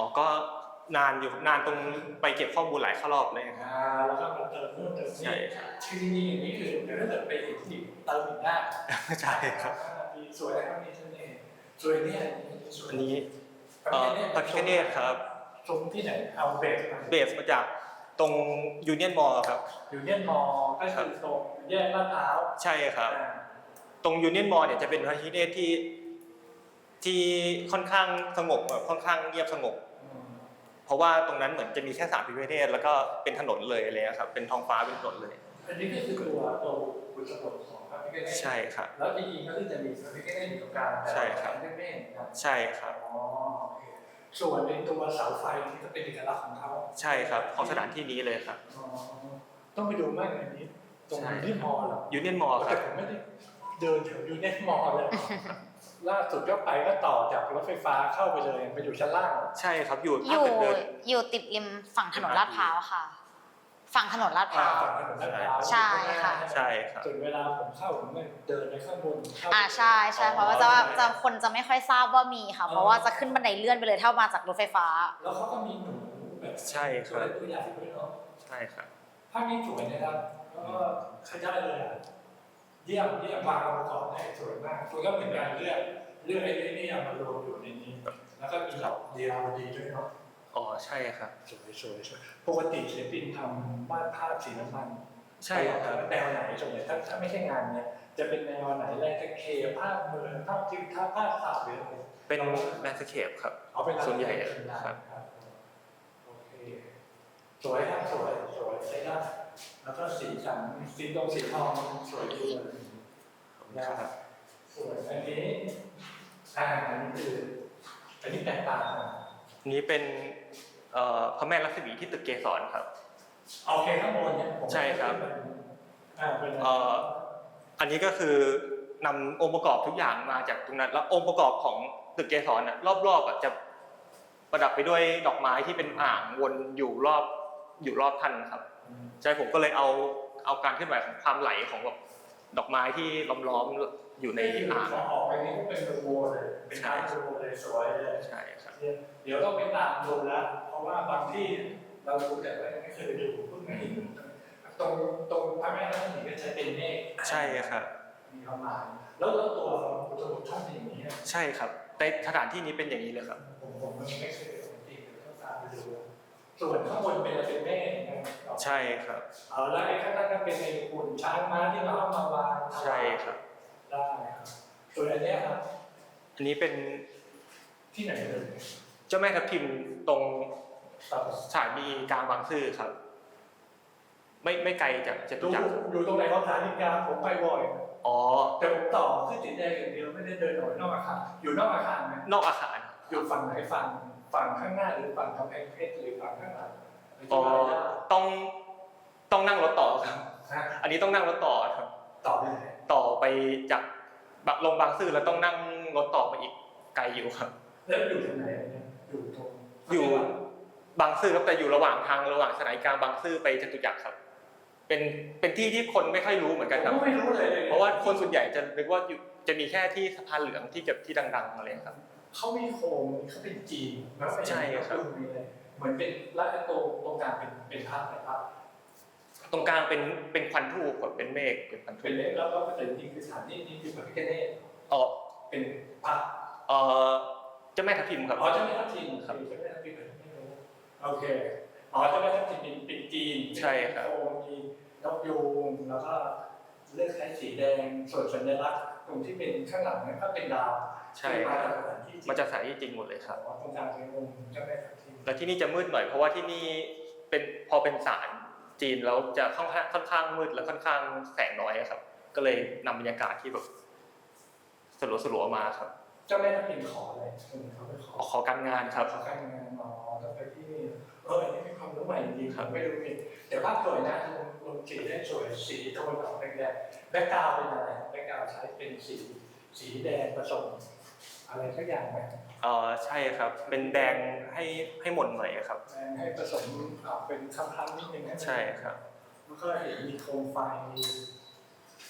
อ๋อก็นานอยู่นานตรงไปเก็บข้อมูลหลายข้ารอบเลยครับ อ่าแล้วก็มาเติมนู่นเติมใช่นี่ครับ คือจริงๆอย่างนี้คือเดี๋ยวถ้าเกิดไปเห็นที่เติมอีกได้ใช่ครับ อ่าดีสวยนะครับนี่ท่านนี่สวยเนี่ยสวยอันนี้เอ่อพระพิฆเนศครับตรงที่ไหนเอาเบสมาเบสมาจากตรงยูเนียนมอลครับ อยู่เนี่ยมอก็คือตรงแยกลาดพร้าวใช่ครับ อ่าตรงยูเนียนมอลเนี่ยจะเป็นพระพิฆเนศที่ที่ค่อนข้างสงบอะค่อนข้างเงียบสงบอืม เพราะว่าตรงนั้นเหมือนจะมีแค่สามพระพิฆเนศแล้วก็เป็นถนนเลยอะไรเลยครับเป็นท้องฟ้าเป็นถนนเลย อันนี้ก็คือตัวตัวบุตรบทของพระพิฆเนศใช่ครับ แล้วจริงๆก็คือจะมีพระพิฆเนศอยู่ตรงกลางแต่ใช่ครับเล่นๆนะครับใช่ครับ อ๋อโอเคส่วนในตัวเสาไฟที่ก็เป็นเอกลักษณ์ของเขาใช่ครับ ของสถานที่นี้เลยครับ อ๋อต้องไปดูมากอันนี้ ตรงใช่ ที่มอเหรอยูเนียนมอลคแต่รับผมไม่ได้เดินแถวยูเนสมอเลย ล่าสุดก็ไปก็ต่อจากรถไฟฟ้าเข้าไปเลยไปอยู่ชั้นล่าง ใช่ครับอยู่อถ้ายู่เกิดเดิน อยู่ติดริมฝั่งถนนลาดพร้าวค่ะ ฝั่งถนนลาดพร้าวฝั่งถนนลาดพร้าวใช่ค่ะ ใช่ครับส่วนเวลาผมเข้าผมก็เดินไปข้างบนเข้าอ่าใช่ใช่เพราะว่าจะว่าจะคนจะไม่ค่อยทราบว่ามีค่ะ เพราะว่าจะขึ้นบันไดเลื่อนไปเลยถ้ามาจากรถไฟฟ้า แล้วเขาก็มีหนูแบบใช่ครับ ตัวเล็กตัวใหญ่ด้วยเนาะใช่ครับ ภาพนี้สวยนะครับแล้วก็ใช้ได้เลยอะ เยี่ยมเยี่ยมวางองค์ประกอบได้สวยมากคุณก็เหมือนกันเลือกเลือกไอ้นี่เอามารวมอยู่ในนี้ แล้วก็มีหลอกเดียวดีด้วยเนาะอ๋อใช่ครับ สวยสวยสวยปกติศิลปินทำวาดภาพสีน้ำมันใช่ครับแนวไหนส่วนใหญ่ถ้าถ้าไม่ใช่งานเนี้ยจะเป็นแนวไหนแลนด์สเคปภาพเมืองภาพทิวทัศน์ภาพสาวหรืออะไรเป็นแลนด์สเคปครับเอาเป็นส่วนใหญ่อะครับโอเคสวยครับสวยสวยใช้ได้ แล้วก็สีสันสีตรงสีทองสวยดีเลยนะครับส่วนอันนี้อ่าอันนี้คืออันนี้แตกต่างกันอันนี้เป็นเอ่อพระแม่ลักษมีที่ตึกเกสรครับโอเคข้างบนเนี่ยผมใช่ครับอ่าเป็นเอ่ออันนี้ก็คือนำองค์ประกอบทุกอย่างมาจากตรงนั้น แล้วองค์ประกอบของตึกเกสรน่ะรอบๆอะจะประดับไปด้วยดอกไม้ที่เป็นอ่างวนอยู่รอบอยู่รอบท่านครับ ใช่ผมก็เลยเอาเอาการเคลื่อนไหวของความไหลของแบบดอกไม้ที่ล้อมๆอยู่ในอ่างพอออกไปนี่ก็เป็นโบเลยเป็นทางโบเลยสวยเลยใช่ครับเดี๋ยวต้องไปตามดูแล้ว เพราะว่าบางที่เราดูแต่ว่ายังไม่เคยไปดูเพิ่งมาเห็นตรงตรงพระแม่รัศมีก็ใช้เป็นเมฆใช่ครับ มีประมาณแล้วแล้วตัวพุทธบุตรท่านเป็นอย่างนี้นะใช่ครับในสถานที่นี้เป็นอย่างนี้เลยครับ ผมผมยังไม่เคย ส่วนข้างบนเป็นอะไรเป็นเมฆนะครับใช่ครับ เอาแล้วไอ้ข้างล่างก็เป็นไอ้หุ่นช้างม้าที่เราเอามาวางใช่ครับ ได้ครับส่วนอันเนี้ยครับอันนี้เป็นที่ไหนเลยเจ้าแม่ทับทิมตรงครับสถานีกลางบางซื่อครับ ไม่ไม่ไกลจากจดูตุจักรดูตรงไหนของสถานีกลางผมไปบ่อยอ๋อ แต่ผมต่อขึ้นติดแดงอย่างเดียวไม่ได้เดินออกนอกอาคารอยู่นอกอาคารไหมนอกอาคาร อยู่ฝั่งไหนฝั่ง ฝั่งข้างหน้าหรือฝั่งกำแพงเพชรหรือฝั่งข้างหลังอ๋อต้องต้องนั่งรถต่อครับฮะอันนี้ต้องนั่งรถต่อครับ ต่อได้ไหนต่อไปจากบะลงบางซื่อแล้วต้องนั่งรถต่อไปอีกไกลอยู่ครับ แล้วอยู่ตรงไหนเนี่ยอยู่ตรงอยู่บางซื่อครับแต่อยู่ระหว่างทางระหว่างสถานีกลางบางซื่อไปจตุจักรครับ เป็นเป็นที่ที่คนไม่ค่อยรู้เหมือนกันผครับมก็ไม่รู้เลยเพราะว่าคนส่วนใหญ่จะนึกว่าอยู่จะมีแค่ที่สะพานเหลืองที่เก็บที่ดังๆอะไรครับ เขามีโครงเขาเป็นจีนแล้วเป็นใช่ครับมีเลยเหมือนเป็นแล้วไอ้ตรงตรงกลางเป็นเป็นภาพอะไรภาพตรงกลางเป็นเป็นควันทูบครับเป็นเมฆเป็นควันทูเป็นบเล็กแล้วก็แต่จริงๆคือสถานที่นี้คือพระพิฆเนศอ๋อเป็นพระเออเจ้าแม่ทับทิมครับ อ๋อเจ้าแม่ทัพทิมครับเจ้าแม่ทัพทิมไม่รู้โอเคอ๋อเจ้าแม่ทัพทิมเป็นเป็นจีนใช่ครับมีโงมีนกยูงแล้วก็เลือกใช้สีแดงส่วนสัญลักษณ์ ตรงที่เป็นข้างหลังนั้นก็เป็นดาวใช่ ที่คมารับจากสถานที่จริงมันจะใสจริงหมดเลยครับ อ๋อตรงกลางเป็นองค์เจ้าแม่ทัพทิมแล้วที่นี่จะมืดหน่อยเพราะว่าที่นี่เป็นพอเป็นศาลจีนแล้วจะค่อนข้างค่อนข้างมืดและค่อนข้างแสงน้อยครับ ก็เลยนำบรรยากาศที่แบบสลัวสลัวๆมาครับเจ้าแม่ทัพทิมขออะไรอืมเขาไปขอ ขอการงานครับ ขอการงานอ๋อต้องไปที่นี่เอออันนี้เป็นความรู้ใหม่จริงๆครับไม่รู้มีแต่ภาพสวยนะลงลง สีได้สวยสีตะวันออกแดงๆแบ็กกราวด์เป็นอะไรแบ็กกราวด์ใช้เป็นสีสีแดงผสม อะไรสักอย่างไหมเออใช่ครับ เป็นแดงให้ให้หม่นหน่อยครับ แดงให้ผสมอ่าเป็นคำพันนิดนึงให้มันใช่ครับแล้วก็เห็นมีโคมไฟมี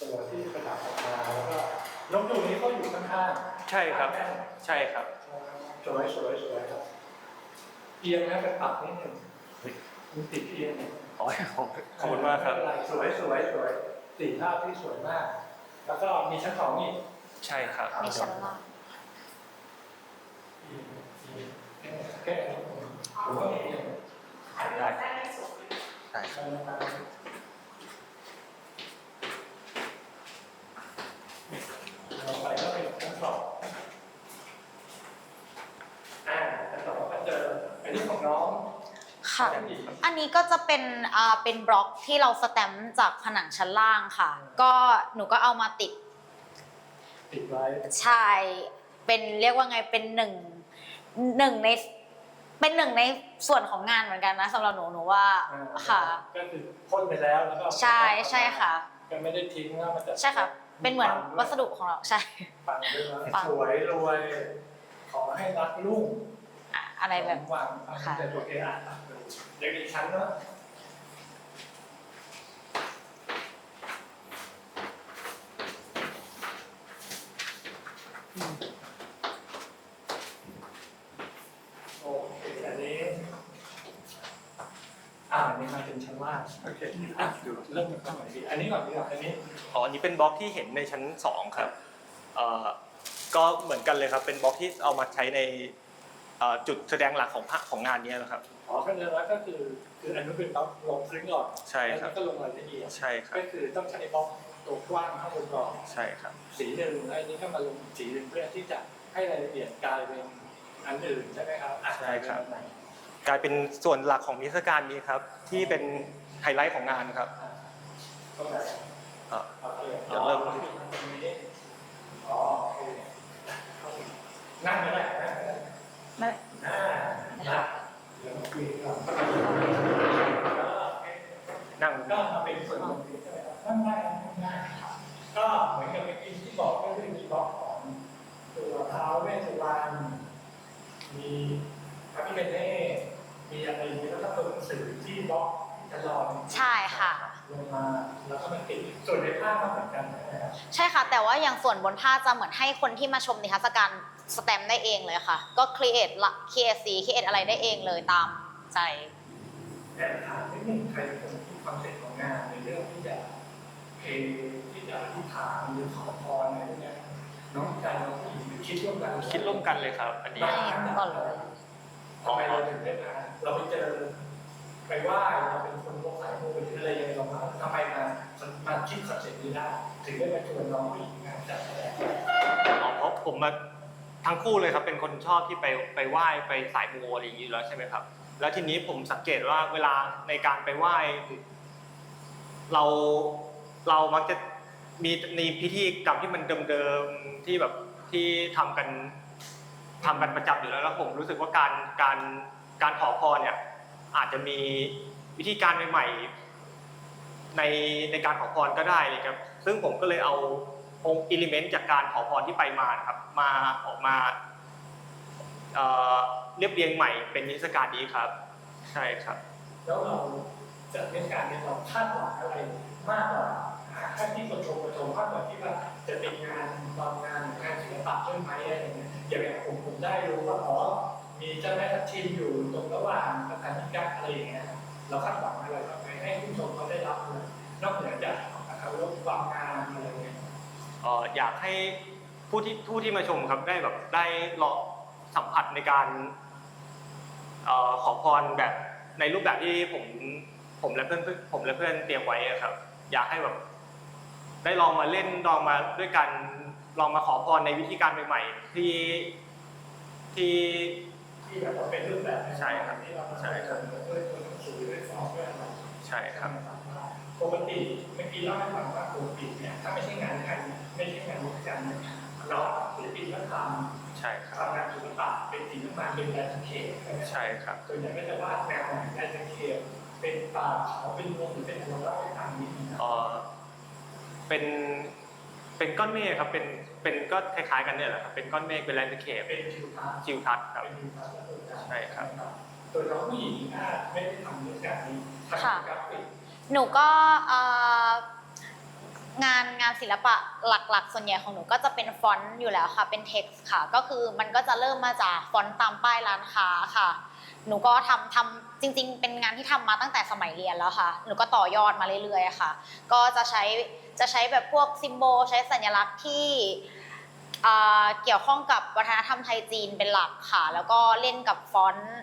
ตัวที่ประดับออกมาแล้วก็นกยูงนี้ก็อยู่ข้างๆใช่ครับข้างใช่ครับๆสวยสวยสวยครับเอียงนะไปปรับนิดหนึ่งมันติดเอียง ขอบขอบคุณมากครับ สวยสวยสวยสีภาพที่สวยมาก แล้วก็มีชั้นสองนี่ใช่ครับในชั้นล่างแก้ผมก็มีเอียงได้ใช่เราไปก็เป็นชั้นสองอ่าชั้นสองก็เจออันนี้ของน้อง ค่ะ อันนี้ก็จะเป็นอ่าเป็นบล็อกที่เราสแตมป์จากผนังชั้นล่างค่ะ ก็หนูก็เอามาติดติดไว้ใช่เป็นเรียกว่าไงเป็นหนึ่งหนึ่งในเป็นหนึ่งในส่วนของงานเหมือนกันนะสำหรับหนูหนูว่าอ่าค่ะ ก็คือพ่นไปแล้วแล้วก็ใช่ใช่ค่ะ ก็ไม่ได้ทิ้งว่ามันจะใช่ค่ะ เป็นเหมือนวัสดุของเราใช่ ปังด้วยนะปังสวยรวย ขอให้รักลุ่งอะอะไรแบบ หวังค่ะ แต่ตัวเองอะ เดี๋ยวอีกชั้นเนาะโอเคอันนี้อ่าอันนี้มาเป็นชั้นล่างโอเคอะดูเริ่มจากตรงไหนดีอันนี้ก่อนดีกว่าอันนี้อ๋ออันนี้เป็นบล็อกที่เห็นในชั้นสองครับเอ่อก็เหมือนกันเลยครับ เป็นบล็อกที่เอามาใช้ในเอ่อจุดแสดงหลักของภาคของงานนี้นะครับ อ๋อขั้นตอนแรกก็คือคืออันนู้นเป็นบล็อกลงพื้นก่อนใช่ครับ แล้วก็ลงรายละเอียดใช่ครับ ก็คือต้องใช้บล็อกตัวกว้างข้างบนก่อนใช่ครับ สีหนึ่งแล้วอันนี้ก็มาลงสีหนึ่งเพื่อที่จะให้รายละเอียดกลายเป็นอันอื่นใช่ไหมครับอะใช่ครับ กลายเป็นอันไหนกลายเป็นส่วนหลักของนิทรรศการนี้ครับ ที่เป็นไฮไลท์ของงานครับอะตรงไหนอะโอเคเดี๋ยวเริ่ม อ๋อตรงนี้อ๋อโอเคนั่งก็ได้นั่งก็ได้ไม่ อ่านั่ง เดี๋ยคุยกันก็นั่งก็มาเป็นส่วนลงทุนใช่ไหมครับนั่งได้นั่งได้ก็เหมือนกับเมื่อกี้ที่บอกก็คือมีบล็อกของตัวเท้าเวสุวรรณมีพระพิฆเนศมีอะไรอย่างนี้แล้วก็ตัวหนังสือที่บล็อกจะลอยใช่ค่ะ ลงมาแล้วก็มาติดส่วนในภาพก็เหมือนกันนะครับ ใช่ค่ะ แต่ว่าอย่างส่วนบนผ้าจะเหมือนให้คนที่มาชมนิทรรศการ สแตมป์ได้เองเลยค่ะ ก็ครีเอทละครีเอทสีครีเอทอะไรได้เองเลยตามใจแต่ถามนิดนึงใครเป็นคนที่ความเสร็จของงานในเรื่องที่จะเพลงที่จะอธิษฐานหรือขอพรอะไรพวกเนี้ยน้องใจน้องผู้หญิงคิดร่วมกันคิดร่วมกันเลยครับ อันนี้ได้ก่อนเลยทำไมเราถึงได้มาเราไปเจอไปไหว้เราเป็นคนพวกสายมูหรืออะไรยังไงเรามาทำไมมามาคิดคอนเซ็ปต์นี้ได้ ถึงได้มาชวนน้องผู้หญิงงานจัดแสดงอ๋อเพราะผมมา ทั้งคู่เลยครับเป็นคนชอบที่ไปไปไหว้ไปสายมูอะไรอย่างนี้อยู่แล้วใช่ไหมครับ แล้วทีนี้ผมสังเกตว่าเวลาในการไปไหว้เราเรามักจะมีในพิธีกรรมที่มันเดิมๆที่แบบที่ทำกันทำกันประจำอยู่แล้วแล้วผมรู้สึกว่าการการการขอพรเนี่ย อาจจะมีวิธีการใหม่ๆในในการขอพรก็ได้เลยครับ ซึ่งผมก็เลยเอา องค์อิเลเมนต์จากการขอพรที่ไปมาครับมาออกมาเรียบเรียงใหม่เป็นนิทรรศการนี้ครับ ใช่ครับ แล้วเราจัดเทศกาลนี่ยเราคาดหวังอะไรมากกว่าค่าที่คนชมคนชมมากกว่าที่ว่าจะเป็นงานบางงานงานศิลปะด้วยไหมอะไรอย่างเงี้ยอย่างผมผมได้รู้ว่าอ๋อมีเจ้าแม่ทัพทิมอยู่ตรงระหว่างประธานิกาอะไรอย่างเงี้ยเราคาดหวังอะไรบ้างไหมให้ผู้ชมเขาได้รับเลยนอกเหนือจากเขารบความงานอะไรเงี้ย เอ่ออยาก ให้ผู้ที่ผู้ที่มาชมครับได้แบบได้ลองสัมผัสในการเอ่อขอพรแบบในรูปแบบที่ผมผมและเพื่อนผมและเพื่อนเตรียมไว้อะครับ อยากให้แบบ ได้ลองมาเล่นลองมาด้วยกันลองมาขอพรในวิธีการใหม่ๆที่ที่ที่แบบว่าเป็นรูปแบบใช่ครับที่เราใช่ครับด้วยตัวหนังสือด้วยฟอร์มด้วยอะไรใช่ครับปกติเมื่อกี้เล่าให้ฟังว่าปกติเนี่ยถ้าไม่ใช่งานไทยเนี่ย ไม่ใช่งานวิจัยเนี่ยเราศิลปินก็ทใช่คำรับทำงานศิลปะเป็นศิลปะเป็นแลนด์สเคปใช่ครับส่วนใหญ่ก็จะวาดแนวแลนด์สเคปเป็นป่าเขาเป็นเมืองหรือเป็นอะไรเล่าให้ฟังนิดนึงนะเอ่อเป็นเป็นก้อนเมฆครับเป็นเป็นก็คล้ายๆกันเนี่ยแหละครับเป็นก้อนเมฆเป็นแลนด์สเคปเป็นทิวทัศน์จิวทัศน์ครับเป็นทิวทัศน์และตัวอย่างใช่ครับโดยน้องผู้หญิงอะไม่ได้ทำเรื่องการนี้ทำค่ะกราฟิกหนูก็เอ่อ งานงานศิลปะหลักๆ ส่วนใหญ่ของหนูก็จะเป็นฟอนต์อยู่แล้วค่ะ เป็นเท็กซ์ค่ะ ก็คือมันก็จะเริ่มมาจากฟอนต์ตามป้ายร้านค้าค่ะ หนูก็ทำทำจริง ๆ เป็นงานที่ทำมาตั้งแต่สมัยเรียนแล้วค่ะ หนูก็ต่อยอดมาเรื่อยๆค่ะ ก็จะใช้จะใช้แบบพวกซิมโบลใช้สัญลักษณ์ที่เกี่ยวข้องกับวัฒนธรรมไทยจีนเป็นหลักค่ะ แล้วก็เล่นกับฟอนต์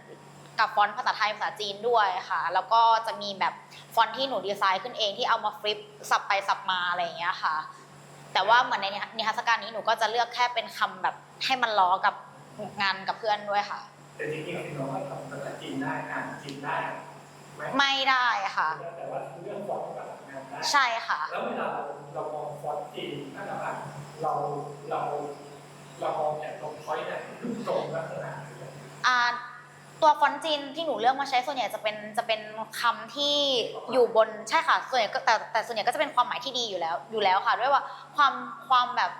กับฟอนต์ภาษาไทยภาษาจีนด้วยค่ะ แล้วก็จะมีแบบฟอนต์ที่หนูดีไซน์ขึ้นเองที่เอามาฟลิปสับไปสับมาอะไรอย่างเงี้ยค่ะ แต่ว่าเหมือนในนิทรรศการนี้หนูก็จะเลือกแค่เป็นคำแบบให้มันล้อกับงานกับเพื่อนด้วยค่ะแต่จริงๆพี่น้องก็ทำภาษาจีนได้อ่านจีนได้ไหมไม่ได้ค่ะแต่ว่าเรื่องฟอนต์กับงานได้ใช่ค่ะ แล้วเวลาเราเรามองฟอนต์จีนถ้าเราอ่านเราเราเรามองจากตรงพอยต์ไหนตรงลักษณะไหนอ่า ตัวฟอนต์จีนที่หนูเลือกมาใช้ส่วนใหญ่จะเป็นจะเป็นคำที่อยู่บนใช่ค่ะส่วนใหญ่ก็แต่แต่ส่วนใหญ่ก็จะเป็นความหมายที่ดีอยู่แล้วอยู่แล้วค่ะด้วยว่าความความแบบ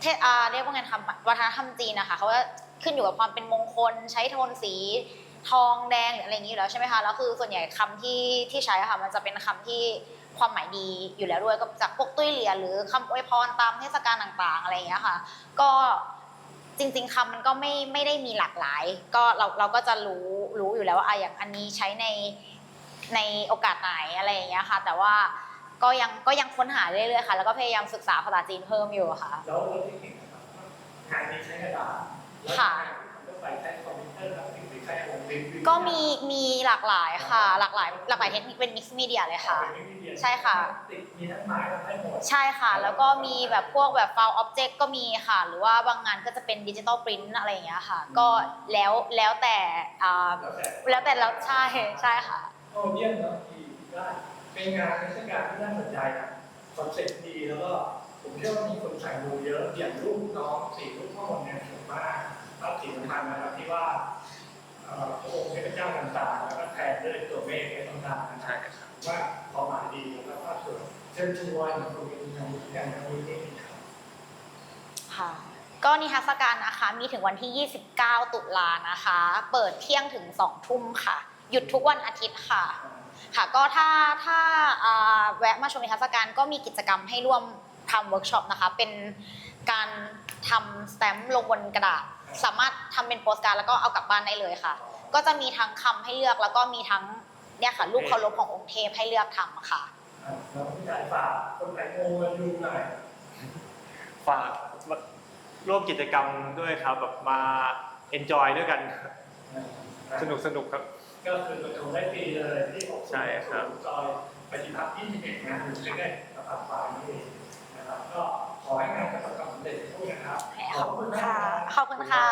เทอาเรียกว่าไงคำวัฒนธรรมจีนนะคะเขาจะขึ้นอยู่กับความเป็นมงคล ใช้โทนสีทองแดงหรืออะไรอย่างนี้อยู่แล้วใช่ไหมคะแล้วคือส่วนใหญ่คำที่ที่ใช้ค่ะมันจะเป็นคำที่ความหมายดีอยู่แล้วด้วยก็จากพวกตุ้ยเหรียญหรือคำอวยพรตามเทศกาลต่างๆ อะไรอย่างเงี้ยค่ะ ก็ จริง ๆคำมันก็ไม่ไม่ได้มีหลากหลาย ก็เราเราก็จะรู้รู้อยู่แล้วว่าอะอย่างอันนี้ใช้ในในโอกาสไหนอะไรอย่างเงี้ยค่ะ แต่ว่าก็ยังก็ยังค้นหาเรื่อยๆค่ะ แล้วก็พยายามศึกษาภาษาจีนเพิ่มอยู่ค่ะ แล้วเราที่เห็นนะครับงานนี้ใช้กระดาษแล้วค่ะงานที่ทำด้วยไฟใช้คอมพิวเตอร์ ก็มีมีหลากหลายค่ะ หลากหลายหลากหลายเทคนิคเป็นมิกซ์มีเดียเลยค่ะ ใช่ค่ะ มีทั้งไม้ทั้งให้หมดใช่ค่ะ แล้วก็มีแบบพวกแบบฟล e อ็อบเจกต์ก็มีค่ะ หรือว่าบางงานก็จะเป็นดิจิตอลปรินต์อะไรอย่างเงี้ยค่ะ ก็แล้วแล้วแต่อ่าแล้วแต่แล้วใช่ใช่ค่ะ โอ้เยี่ยมเนาะดีได้เป็นงานเทศกาลที่น่าสนใจนะคอนเซ็ปต์ดีแล้วก็ผมเชื่อว่ามีคนใส่ดูเยอะอย่างรูปน้องสี่รูปพ่อเนี่ยสวยมากแล้วสิ่งสำคัญนะครับที่ว่า อ่อพระองค์เทพเจ้าต่างๆ แล้วก็แทนด้วยตัวเมฆเป็นต่างๆนะคใช่รับครับว่าความหมายดีแล้วก็ส่วนเชิญชวนคนเป็นงานอย่างนี้นี่ครับค่ะ ก็นิทรรศการนะคะมีถึงวันที่ 29 ตุลานะคะ เปิดเที่ยงถึง 2 ทุ่มค่ะ หยุดทุกวันอาทิตย์ค่ะ ค่ะ ก็ถ้าถ้าอ่าแวะมาชมนิทรรศการก็มีกิจกรรมให้ร่วมทำเวิร์กช็อปนะคะ เป็นการทำสแตมป์ลงบนกระดาษ สามารถทำเป็นโปสการ์ดแล้วก็เอากลับบ้านได้เลยค่ะ ก็จะมีทั้งคำให้เลือกแล้วก็มีทั้งเนี่ยค่ะรูปเคารพขององค์เทพให้เลือกทำค่ะอ่าแล้วพี่ชายฝากคนไหนโง่มาดูหน่อยฝากร่วมกิจกรรมด้วยครับแบบมา enjoy ด้วยกัน สนุกสนุกครับ ก็คือประตูได้ฟรีเลยที่อกใช่ครับซอยปฏิบัติที่สิบเอ็ดนะอยู่ใกล้ๆกับปากปลายนี่เองนะครับก็ขอให้งานประสบความสำเร็จทุกนะครับ ขอบคุณค่ะ ขอบคุณค่ะ